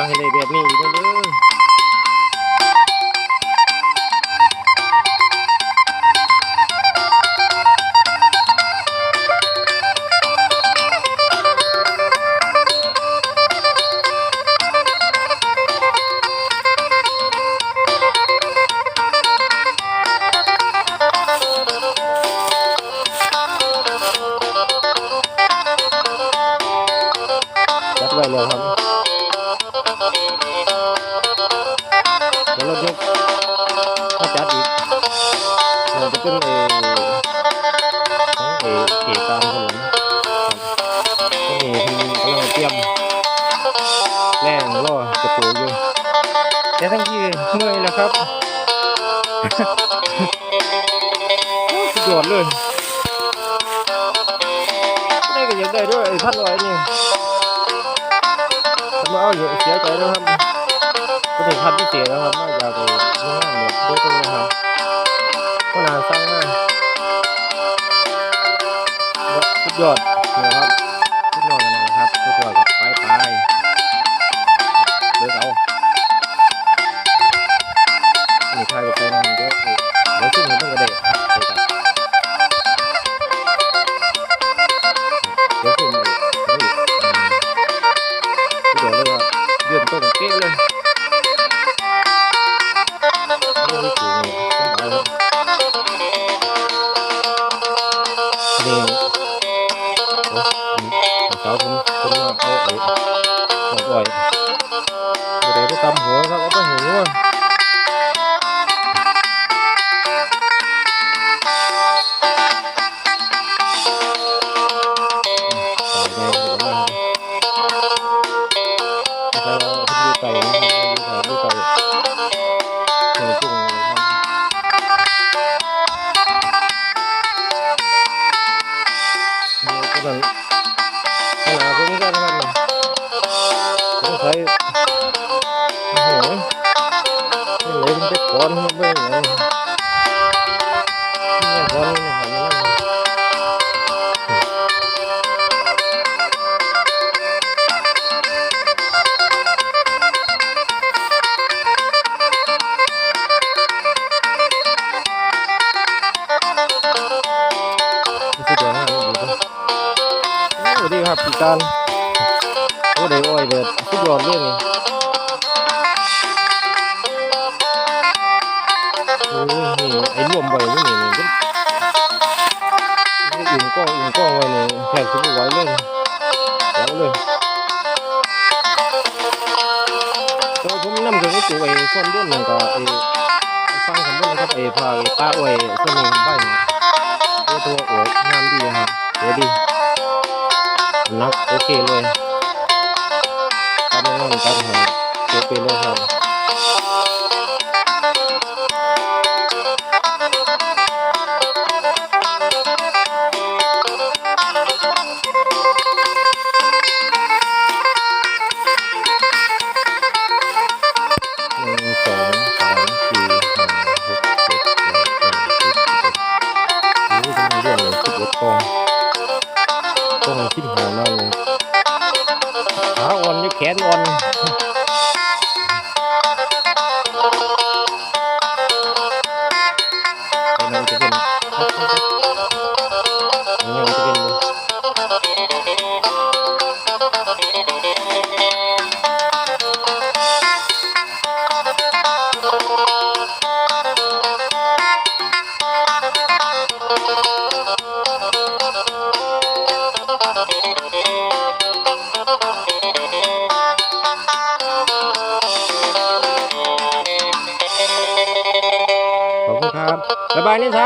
วให้เลยแบบนี้อีกแล้วเด้อ เมื่อยแล้วครับสุดยอดเลยได้ก็ยากได้ด้วยไอ้พันร้อยนี่ผมเอาอยู่เสียใจนะครับก็ถึงคันพิเศษแล้วครับมาจากไปโรงงานเนี่ยโดยตรงนะครับก็นานสร้างมากสุดยอด ครับผมผมเอาไอ้ของอ่อยเดี๋ยวไปตำหัวครับเอาไปหัว ครับพี่การโอ้ได้อ้อยเด็ดสุดยอดเลยนี่โอ้ยนี่ไอ้รวมใบนี่นี่นี่อุ่นก้องอุ่นก้องไว้นี่แทบจะไม่ไหวเลยแล้วเลยตัวผมนำถึงไอ้ตัวไอ้ส่วนด้วนนี่ก็ไอ้ฟังคำด้วนนะครับไอ้พาไอ้ตาอ้อยส่วนนี้ใบนี่ตัวตัวโอ้ง เคเลย ข